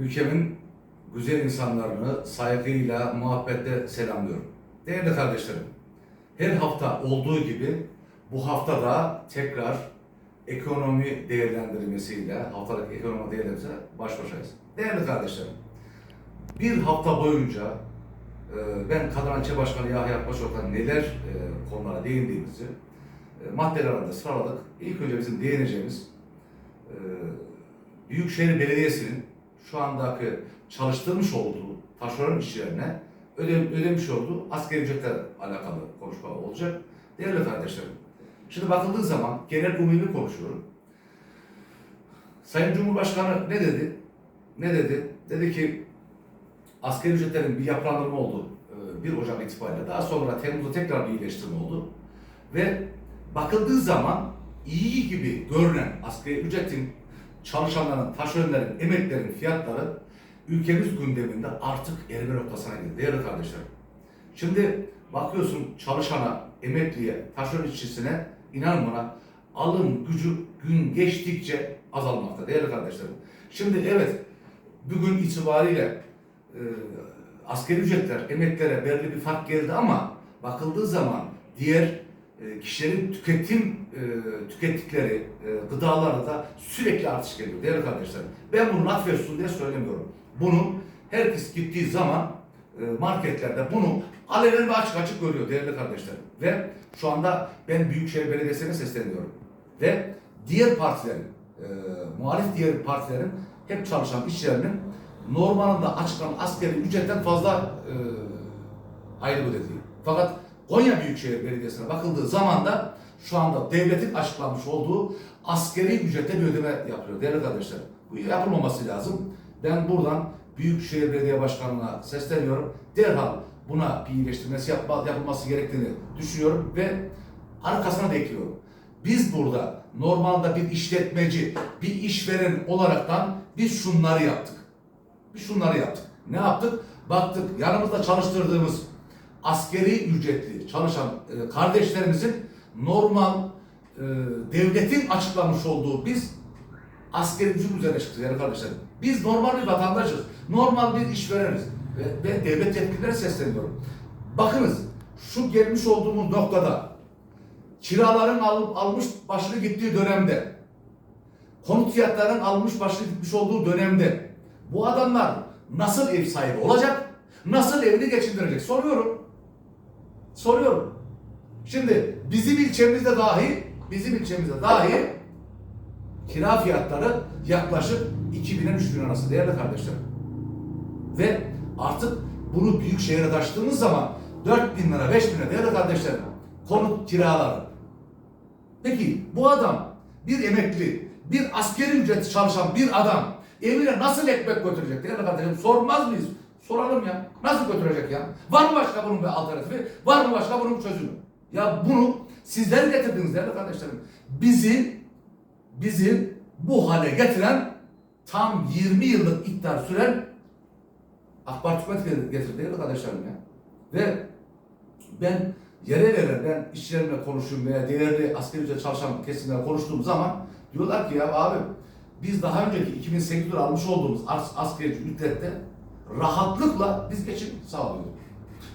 ülkemin güzel insanlarını saygıyla, muhabbetle selamlıyorum. Değerli kardeşlerim, her hafta olduğu gibi bu hafta da tekrar ekonomi değerlendirmesiyle, haftalık ekonomi değerlendirmesiyle baş başayız. Değerli kardeşlerim, bir hafta boyunca e, ben Kadran İlçe Başkanı Yahya Paşok'tan neler e, konulara değindiğimizi e, maddeler arasında sıraladık. İlk önce bizim değineceğimiz Büyükşehir Belediyesi'nin şu andaki çalıştırmış olduğu taşeron işçilerine öde, ödemiş olduğu asgari ücretle alakalı konuşma olacak. Değerli kardeşlerim, şimdi bakıldığı zaman genel umumi konuşuyorum. Sayın Cumhurbaşkanı ne dedi? Ne dedi? Dedi ki asgari ücretlerin bir yapılandırma oldu e, 1 Ocak itibariyle. Daha sonra Temmuz'da tekrar bir iyileştirme oldu. Ve bakıldığı zaman iyi gibi görünen asgari ücretin çalışanların, taşeronların, emeklerin fiyatları ülkemiz gündeminde artık erime noktasına geldi değerli kardeşlerim. Şimdi bakıyorsun çalışana, emekliye, taşeron işçisine inan bana alım gücü gün geçtikçe azalmakta değerli kardeşlerim. Şimdi evet bugün itibariyle e, asgari ücretler, emeklere belli bir fark geldi ama bakıldığı zaman diğer e, kişilerin tüketim e, tükettikleri e, gıdalarda da sürekli artış geliyor değerli kardeşlerim. Ben bunu atfetsin diye söylemiyorum. Bunu herkes gittiği zaman e, marketlerde bunu alenen ve açık açık görüyor değerli kardeşlerim. Ve şu anda ben Büyükşehir Belediyesi'ne sesleniyorum. Ve diğer partilerin, e, muhalif diğer partilerin hep çalışan işçilerinin normalinde açıklanan askeri ücretten fazla e, ayrı ödediği. Fakat Konya Büyükşehir Belediyesi'ne bakıldığı zaman da şu anda devletin açıklamış olduğu askeri ücrete bir ödeme yapıyor değerli kardeşler. Bu yapılmaması lazım. Ben buradan Büyükşehir Belediye Başkanı'na sesleniyorum. Derhal buna bir iyileştirmesi yapma, yapılması gerektiğini düşünüyorum ve arkasına da. Biz burada normalde bir işletmeci, bir işveren olaraktan biz şunları yaptık. Biz şunları yaptık. Ne yaptık? Baktık yanımızda çalıştırdığımız askeri ücretli çalışan e, kardeşlerimizin normal e, devletin açıklamış olduğu biz askeri üzerine çıktık yani kardeşlerim. Biz normal bir vatandaşız. Normal bir işvereniz. Ve, ve devlet yetkililere sesleniyorum. Bakınız şu gelmiş olduğumuz noktada kiraların al, almış başını gittiği dönemde konut fiyatlarının almış başını gitmiş olduğu dönemde bu adamlar nasıl ev sahibi olacak? Nasıl evini geçindirecek? Soruyorum. Soruyorum. Şimdi bizim ilçemizde dahi bizim ilçemizde dahi kira fiyatları yaklaşık 2000'den 3000 arası değerli kardeşlerim. Ve artık bunu büyük şehre taşıdığımız zaman 4000 lira 5000 lira değerli kardeşlerim konut kiraları. Peki bu adam bir emekli, bir askeri ücret çalışan bir adam evine nasıl ekmek götürecek değerli kardeşlerim sormaz mıyız? Soralım ya. Nasıl götürecek ya? Var mı başka bunun bir alternatifi? Var mı başka bunun çözümü? Ya bunu sizler getirdiniz değerli kardeşlerim. Bizi bizi bu hale getiren tam 20 yıllık iktidar süren AK Parti hükümet getirdi değerli kardeşlerim ya. Ve ben yere yere ben işçilerimle konuşuyorum veya değerli asgari ücret çalışan kesimlerle konuştuğum zaman diyorlar ki ya abi biz daha önceki 2008 yılında almış olduğumuz as asgari ücrette rahatlıkla biz geçim sağlıyorduk.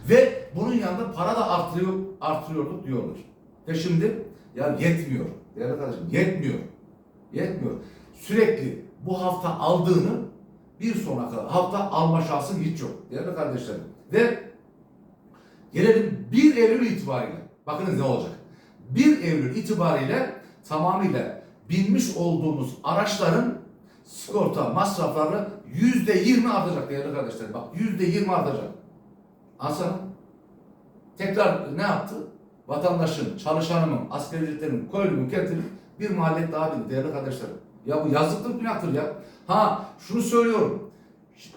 Ve bunun yanında para da artırıyor, artırıyorduk diyorlar. Ve şimdi ya yetmiyor. Değerli kardeşim yetmiyor. Yetmiyor. Sürekli bu hafta aldığını bir sonraki hafta alma şansın hiç yok. Değerli kardeşlerim. Ve gelelim 1 Eylül itibariyle. Bakınız ne olacak. 1 Eylül itibariyle tamamıyla binmiş olduğumuz araçların sigorta masrafları yüzde yirmi artacak değerli kardeşlerim. Bak yüzde yirmi artacak. Aslan tekrar ne yaptı? Vatandaşın, çalışanımın, asgari ücretlerin, köylümün, kentimin bir maliyet daha bindi değerli kardeşlerim. Ya bu yazıktır günahtır ya. Ha şunu söylüyorum.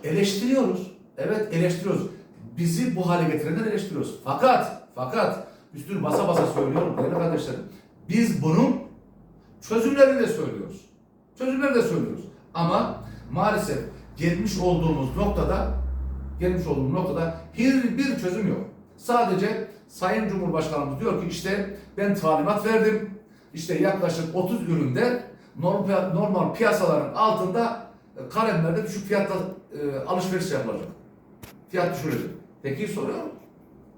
Eleştiriyoruz. Evet eleştiriyoruz. Bizi bu hale getirenler eleştiriyoruz. Fakat fakat üstünü basa basa söylüyorum değerli kardeşlerim. Biz bunun çözümlerini de söylüyoruz. Çözümleri de söylüyoruz. Ama maalesef gelmiş olduğumuz noktada gelmiş olduğumuz noktada hiçbir çözüm yok. Sadece Sayın Cumhurbaşkanımız diyor ki işte ben talimat verdim. İşte yaklaşık 30 üründe normal, piyasaların altında e, kalemlerde düşük fiyatla e, alışveriş yapılacak. Fiyat düşürecek. Peki soruyorum.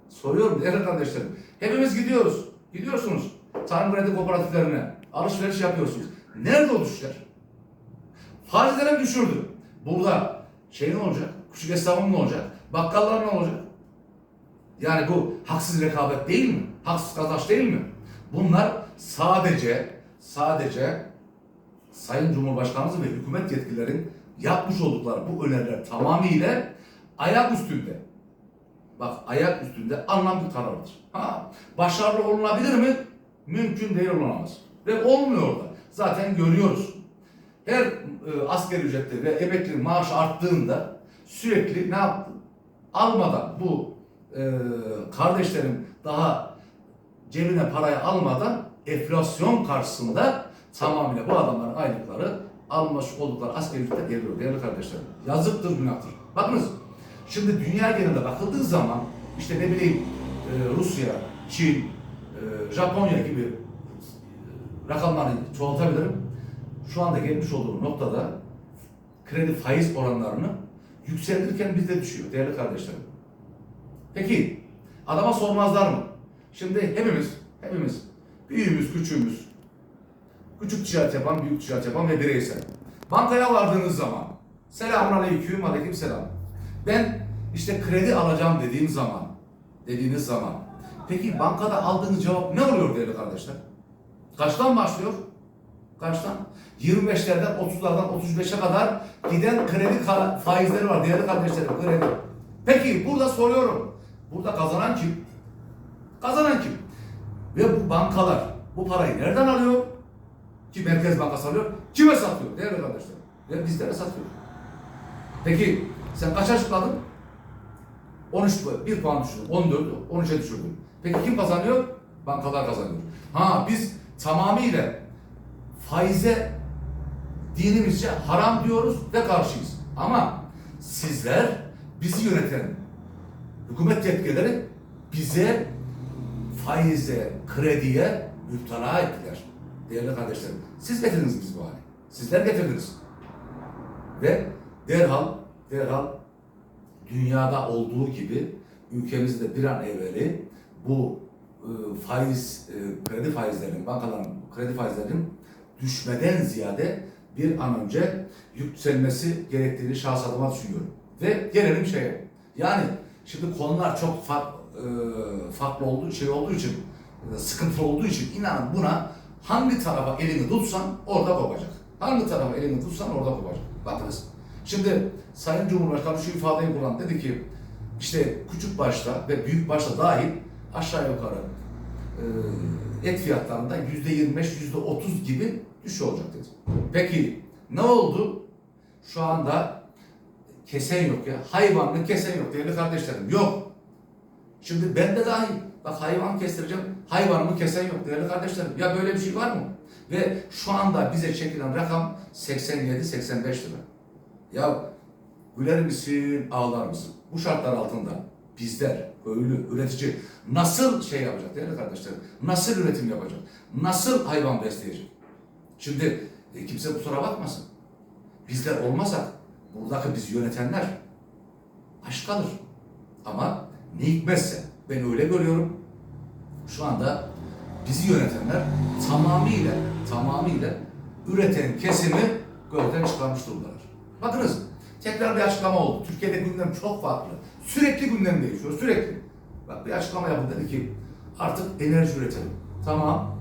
Soruyorum değerli kardeşlerim. Hepimiz gidiyoruz. Gidiyorsunuz. Tarım kredi kooperatiflerine. Alışveriş yapıyorsunuz. Nerede o düşüşler? Faizleri mi düşürdü? Burada şey ne olacak? Küçük esnafın ne olacak? Bakkallar ne olacak? Yani bu haksız rekabet değil mi? Haksız kazanç değil mi? Bunlar sadece sadece Sayın Cumhurbaşkanımız ve hükümet yetkililerin yapmış oldukları bu öneriler tamamıyla ayak üstünde. Bak ayak üstünde bir karardır. Ha, başarılı olunabilir mi? Mümkün değil olamaz. Ve olmuyor da. Zaten görüyoruz. Her e, asgari ücretli ve emeklinin maaşı arttığında sürekli ne yaptı? Almadan bu e, kardeşlerim daha cebine parayı almadan enflasyon karşısında tamamıyla bu adamların aylıkları almış oldukları asgari ücrete geliyor değerli kardeşlerim. Yazıktır günahtır. Bakınız şimdi dünya genelinde bakıldığı zaman işte ne bileyim e, Rusya, Çin, e, Japonya gibi rakamları çoğaltabilirim. Şu anda gelmiş olduğu noktada kredi faiz oranlarını yükseltirken bizde düşüyor değerli kardeşlerim. Peki adama sormazlar mı? Şimdi hepimiz, hepimiz büyüğümüz, küçüğümüz, küçük ticaret yapan, büyük ticaret yapan ve bireysel. Bankaya vardığınız zaman selamun aleyküm, aleyküm selam. Ben işte kredi alacağım dediğim zaman, dediğiniz zaman peki bankada aldığınız cevap ne oluyor değerli kardeşler? Kaçtan başlıyor? Kaçtan? 25'lerden 30'lardan 35'e kadar giden kredi faizleri var değerli kardeşlerim kredi. Peki burada soruyorum. Burada kazanan kim? Kazanan kim? Ve bu bankalar bu parayı nereden alıyor? Ki Merkez Bankası alıyor. Kime satıyor değerli kardeşlerim? Ve bizlere satıyor. Peki sen kaç açıkladın? 13 pu- bir puan düşürdün. 14, 13'e düşürdün. Peki kim kazanıyor? Bankalar kazanıyor. Ha biz tamamıyla faize dinimizce haram diyoruz ve karşıyız. Ama sizler bizi yöneten hükümet yetkilileri bize faize, krediye müptela ettiler. Değerli kardeşlerim, siz getirdiniz bizi bu hale. Sizler getirdiniz. Ve derhal, derhal dünyada olduğu gibi ülkemizde bir an evveli bu e, faiz, e, kredi faizlerinin, bankaların kredi faizlerinin düşmeden ziyade bir an önce yükselmesi gerektiğini şahs adıma düşünüyorum. Ve gelelim şeye. Yani şimdi konular çok farklı, farklı olduğu şey olduğu için, e, sıkıntılı olduğu için inanın buna hangi tarafa elini tutsan orada kopacak. Hangi tarafa elini tutsan orada kopacak. Bakınız. Şimdi Sayın Cumhurbaşkanı şu ifadeyi kullandı. Dedi ki işte küçük başta ve büyük başta dahil aşağı yukarı e, et fiyatlarında yüzde 25, yüzde 30 gibi düşüş olacak dedi. Peki ne oldu? Şu anda kesen yok ya. Hayvanlı kesen yok değerli kardeşlerim. Yok. Şimdi ben de dahil. Bak hayvan kestireceğim. Hayvanımı kesen yok değerli kardeşlerim. Ya böyle bir şey var mı? Ve şu anda bize çekilen rakam 87-85 lira. Ya güler misin, ağlar mısın? Bu şartlar altında bizler, köylü, üretici nasıl şey yapacak değerli kardeşlerim? Nasıl üretim yapacak? Nasıl hayvan besleyecek? Şimdi e, kimse kusura bakmasın. Bizler olmasak buradaki biz yönetenler aç kalır. Ama ne hikmetse ben öyle görüyorum. Şu anda bizi yönetenler tamamıyla tamamıyla üreten kesimi gözden çıkarmış durumdalar. Bakınız tekrar bir açıklama oldu. Türkiye'de gündem çok farklı. Sürekli gündem değişiyor sürekli. Bak bir açıklama yapıldı dedi ki artık enerji üretelim. Tamam.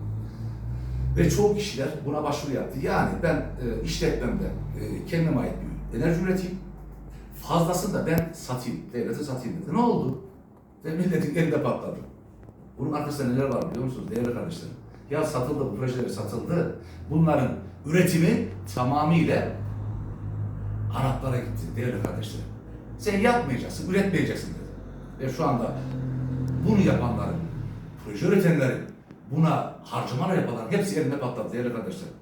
Ve çoğu kişiler buna başvuru yaptı. Yani ben e, işletmemde e, kendime ait bir enerji üreteyim. Fazlasını da ben satayım. Devlete satayım dedi. Ne oldu? Ve milletin elinde patladı. Bunun arkasında neler var biliyor musunuz değerli kardeşlerim? Ya satıldı, bu projeler satıldı. Bunların üretimi tamamıyla Araplara gitti değerli kardeşlerim. Sen yapmayacaksın, üretmeyeceksin dedi. Ve şu anda bunu yapanların, proje üretenlerin, buna harcamalar yapanların hepsi elinde patladı değerli kardeşlerim.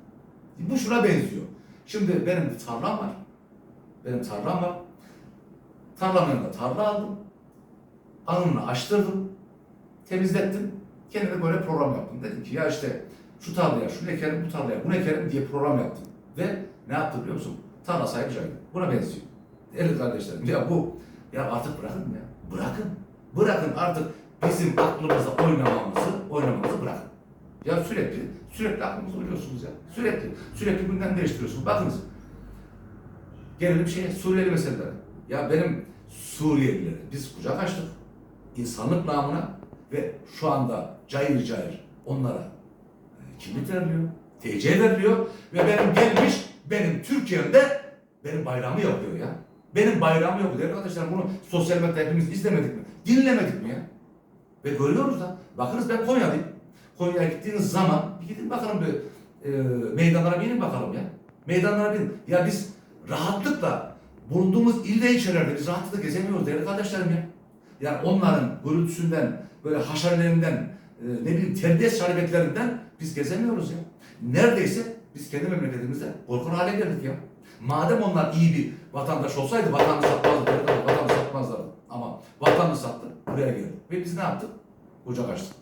Bu şuna benziyor. Şimdi benim tarlam var. Benim tarlam var. Tarlamın yanında tarla aldım. Anımla açtırdım. Temizlettim. Kendime böyle program yaptım. Dedim ki ya işte şu tarlaya şunu ekerim, bu tarlaya bunu ekerim diye program yaptım. Ve ne yaptım biliyor musun? Tarla sahibi cahil. Buna benziyor. Değerli kardeşlerim ya bu ya artık bırakın ya. Bırakın. Bırakın artık bizim aklımızla oynamamızı, oynamamızı bırakın. Ya sürekli, sürekli aklımızı oynuyorsunuz ya. Sürekli, sürekli gündem değiştiriyorsunuz. Bakınız. Gelelim şeye, Suriyeli meseleleri. Ya benim Suriyelileri biz kucak açtık. İnsanlık namına ve şu anda cayır cayır onlara e, kimlik veriliyor, TC veriliyor ve benim gelmiş benim Türkiye'mde benim bayramı yapıyor ya. Benim bayramı yapıyor. Arkadaşlar bunu sosyal medyada hepimiz izlemedik mi? Dinlemedik mi ya? Ve görüyoruz da. Bakınız ben Konya'dayım. Konya'ya gittiğiniz zaman bir gidin bakalım bir e, meydanlara binin bakalım ya. Meydanlara binin. Ya biz rahatlıkla bulunduğumuz ilde içerilerde biz rahatlıkla gezemiyoruz değerli kardeşlerim ya. Yani onların gürültüsünden, böyle haşarelerinden, e, ne bileyim terbiyet şerbetlerinden biz gezemiyoruz ya. Neredeyse biz kendi memleketimizde korkun hale geldik ya. Madem onlar iyi bir vatandaş olsaydı vatanı satmazdı, vatanı satmazlardı. Ama vatanı sattı, buraya geldi. Ve biz ne yaptık? Kucak açtık.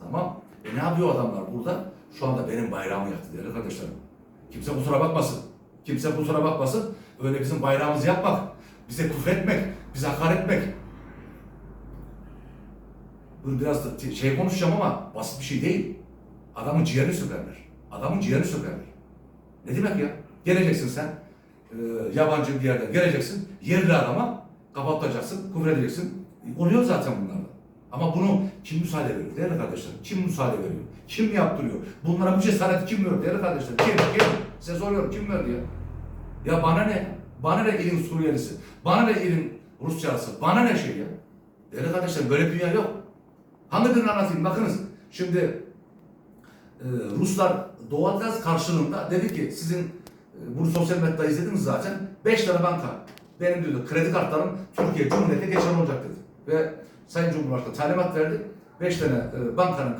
Tamam. E ne yapıyor adamlar burada? Şu anda benim bayrağımı yaktı değerli kardeşlerim. Kimse kusura bakmasın. Kimse kusura bakmasın. Öyle bizim bayrağımızı yapmak, bize küfretmek, bize hakaret etmek. Bunu biraz da şey konuşacağım ama basit bir şey değil. Adamın ciğerini sökerler. Adamın ciğerini sökerler. Ne demek ya? Geleceksin sen, e, yabancı bir yerden geleceksin, yerli adama kapatacaksın, küfür edeceksin. Oluyor zaten bunlarla. Ama bunu kim müsaade veriyor değerli kardeşlerim? Kim müsaade veriyor? Kim yaptırıyor? Bunlara bu cesareti kim veriyor değerli kardeşlerim? Kim? Kim? Size soruyorum kim verdi ya? Ya bana ne? Bana ne ilin Suriyelisi? Bana ne ilin Rusçası? Bana ne şey ya? Değerli kardeşlerim böyle bir dünya yok. Hangi birini anlatayım? Bakınız şimdi e, Ruslar doğalgaz karşılığında dedi ki sizin e, bunu sosyal medyada izlediniz zaten 5 tane banka benim diyordu kredi kartlarım Türkiye Cumhuriyet'e geçen olacak dedi. Ve Sayın Cumhurbaşkanı talimat verdi. 5 tane e, bankanın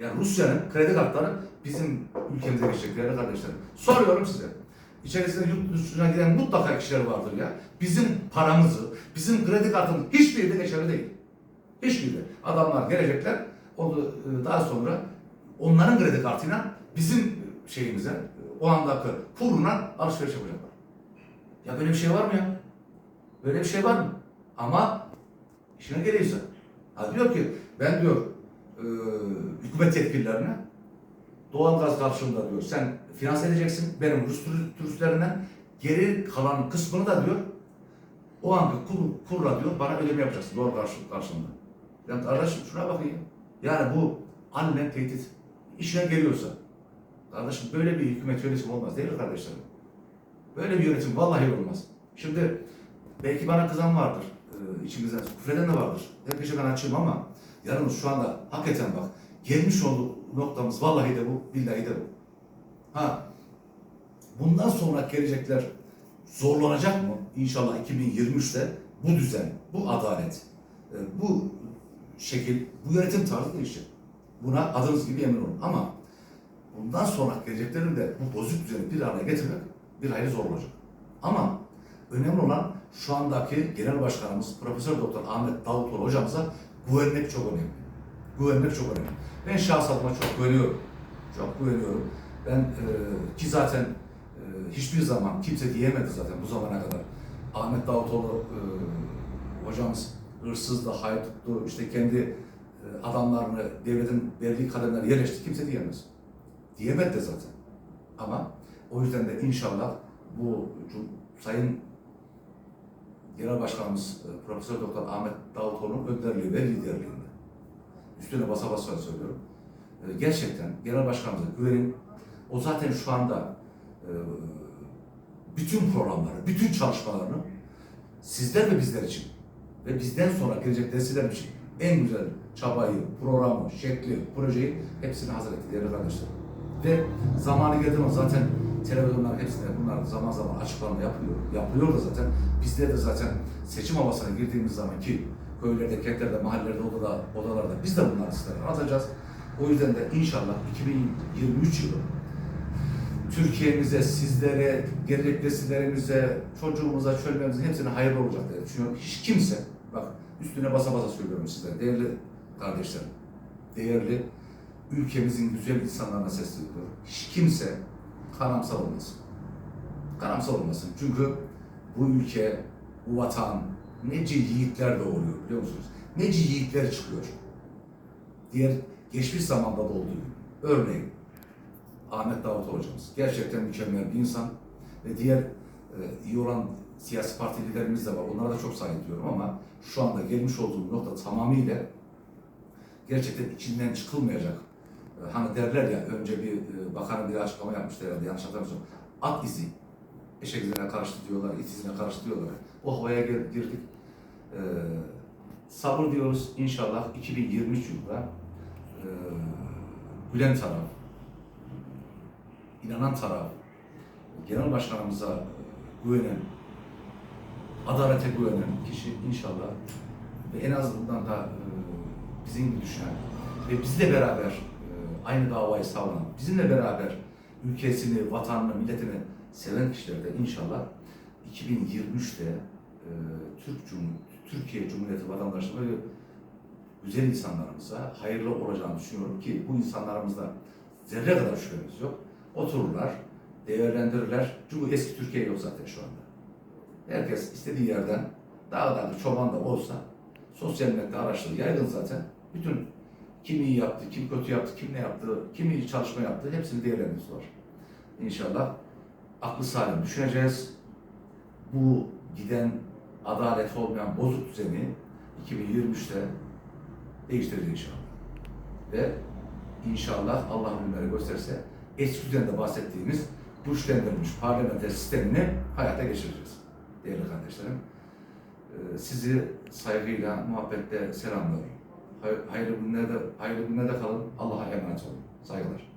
yani Rusya'nın kredi kartları bizim ülkemize geçecek değerli kardeşlerim. Soruyorum size. İçerisinde yurt dışına giden mutlaka kişiler vardır ya. Bizim paramızı, bizim kredi kartımız hiçbir yerde geçerli değil. Hiçbiri. Adamlar gelecekler. O da, e, daha sonra onların kredi kartıyla bizim şeyimize o andaki kuruna alışveriş yapacaklar. Ya böyle bir şey var mı ya? Böyle bir şey var mı? Ama işine geliyorsa. Ha diyor ki ben diyor e, hükümet yetkililerine doğal gaz karşılığında diyor sen finanse edeceksin benim Rus turist- turistlerinden geri kalan kısmını da diyor o anki kur, kurla diyor bana ödeme yapacaksın doğal karşılık karşılığında. Ya kardeşim şuna bakın ya. Yani bu annem tehdit. İşine geliyorsa. Kardeşim böyle bir hükümet yönetimi olmaz değil mi kardeşlerim? Böyle bir yönetim vallahi olmaz. Şimdi belki bana kızan vardır. Ee, içimizden küfreden de vardır. Herkese ben açığım ama yalnız şu anda hakikaten bak gelmiş olduğu noktamız vallahi de bu, billahi de bu. Ha, bundan sonra gelecekler zorlanacak mı? İnşallah 2023'te bu düzen, bu adalet, e, bu şekil, bu yönetim tarzı değişecek. Buna adınız gibi emin olun. Ama bundan sonra geleceklerin de bu bozuk düzeni bir araya getirmek bir hayli zor olacak. Ama önemli olan şu andaki genel başkanımız Profesör Doktor Ahmet Davutoğlu hocamıza güvenmek çok önemli. Güvenmek çok önemli. Ben şahsatıma çok güveniyorum. Çok güveniyorum. Ben e, ki zaten e, hiçbir zaman kimse diyemedi zaten bu zamana kadar. Ahmet Davutoğlu e, hocamız hırsızdı, hayduttu, işte kendi e, adamlarını devletin verdiği kademler yerleşti. Kimse diyemez. Diyemedi de zaten. Ama o yüzden de inşallah bu Sayın Genel Başkanımız e, Profesör Doktor Ahmet Davutoğlu'nun önderliği ve liderliğinde. Üstüne basa basa söylüyorum. E, Gerçekten Genel Başkanımıza güvenin. O zaten şu anda e, bütün programları, bütün çalışmalarını sizler ve bizler için ve bizden sonra gelecek nesiller için en güzel çabayı, programı, şekli, projeyi hepsini hazır etti değerli kardeşlerim. Ve zamanı geldiği zaman zaten televizyonlar hepsine bunlar zaman zaman açıklama yapıyor. Yapılıyor da zaten. Bizler de zaten seçim havasına girdiğimiz zaman ki köylerde, kentlerde, mahallelerde, odada, odalarda biz de bunları sizlere anlatacağız. O yüzden de inşallah 2023 yılı Türkiye'mize, sizlere, gelecek nesillerimize, çocuğumuza, çölmemize hepsine hayırlı olacak diye düşünüyorum. Hiç kimse, bak üstüne basa basa söylüyorum sizlere, değerli kardeşlerim, değerli ülkemizin güzel insanlarına sesleniyorum. Hiç kimse karamsar olmasın. karamsar olmasın. Çünkü bu ülke, bu vatan nece yiğitler doğuruyor biliyor musunuz? Nece yiğitler çıkıyor. Diğer geçmiş zamanda da olduğu gibi. Örneğin Ahmet Davutoğlu hocamız. Gerçekten mükemmel bir insan ve diğer e, iyi olan siyasi parti liderimiz de var. Onlara da çok saygı duyuyorum ama şu anda gelmiş olduğum nokta tamamıyla gerçekten içinden çıkılmayacak. E, Hani derler ya önce bir e, bakanın bir açıklama yapmıştı herhalde yanlış hatırlamıyorsam. At izi eşek izine karıştı diyorlar, it izine karıştı diyorlar. O havaya gir- girdik. E, sabır diyoruz inşallah 2023 yılında e, gülen taraf, inanan taraf, genel başkanımıza güvenen, adalete güvenen kişi inşallah ve en azından da e, bizim gibi düşünen ve bizle beraber e, aynı davayı savunan, bizimle beraber ülkesini, vatanını, milletini seven kişiler de inşallah 2023'te e, Türk Cum Türkiye Cumhuriyeti vatandaşlarına ve güzel insanlarımıza hayırlı olacağını düşünüyorum ki bu insanlarımızda zerre kadar şüphemiz yok. Otururlar, değerlendirirler. Çünkü eski Türkiye yok zaten şu anda. Herkes istediği yerden dağda çoban da olsa sosyal medya araçları yaygın zaten. Bütün kim iyi yaptı, kim kötü yaptı, kim ne yaptı, kim iyi çalışma yaptı hepsini değerlendiriyorlar. İnşallah aklı salim düşüneceğiz. Bu giden adalet olmayan bozuk düzeni 2023'te değiştireceğiz inşallah. Ve inşallah Allah günleri gösterse eskiden de bahsettiğimiz güçlendirilmiş parlamenter sistemini hayata geçireceğiz. Değerli kardeşlerim. Ee, Sizi saygıyla, muhabbetle selamlıyorum. Hay- Hayırlı günlerde, hayırlı günlerde kalın. Allah'a emanet olun. Saygılar.